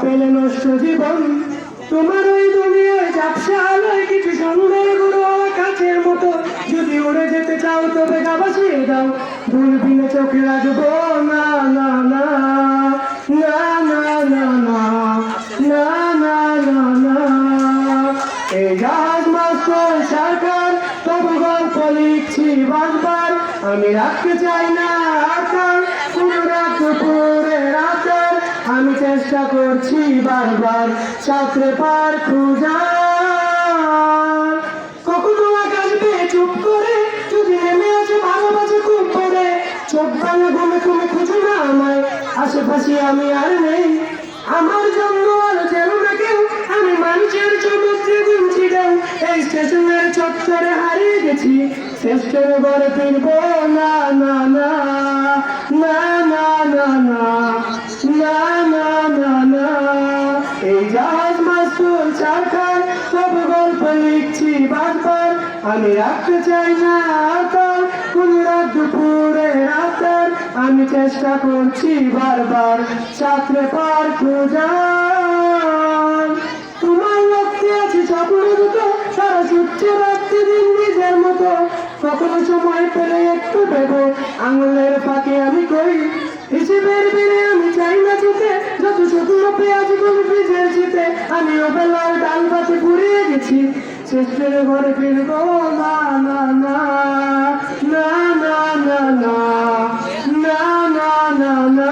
পেলে নষ্ট জীবন তোমার ওই দুনিয়ায় ঝাপসা আলোয় কিছু সুন্দরগুলো কাছের মতো যদি উড়ে যেতে চাও তবে গা ভাসিয়ে দাও দূরবীনে চোখে রাখব না না না না না না না না না না না এই জাহাজ মাস্টার সরকার তবু গল্প লিখছি বারবার আমি রাখতে চাই না আকার পুরো রাত চেষ্টা করছি বারবার ছাত্রে পার খুঁজার কখনো চুপ করে, যদি নেমে ভালোবাসে খুব করে চোখ ঘুমে খুঁজো না আমায়, আশেপাশে আমি আর নেই। আমার জন্য আর যেন না কেউ, আমি মানুষের সমুদ্রে গুনছি ঢেউ। এই স্টেশনের চত্বরে হারিয়ে গেছি, শ্রেষ্ঠের ঘরে ফিরবো না। মাস্তুল চারখান সব গল্প লিখছি বারবার। আমি রাখতে চাই না তার কোন রাত দুপুরে রাতার। আমি চেষ্টা করছি বারবার ছাত্রে পার খোঁজার। তোমার লক্ষ্যে আছে স্বপ্ন দুটো, সারা সূর্যে রাত্রি দিন নিজের মতো। কখনো সময় পেলে একটু দেবো, আঙুলের ফাঁকে আমি ওবেলার ডাল পাশে পুড়িয়ে গেছি শেষের ঘরে ফিরবো না না না না না না না না না না না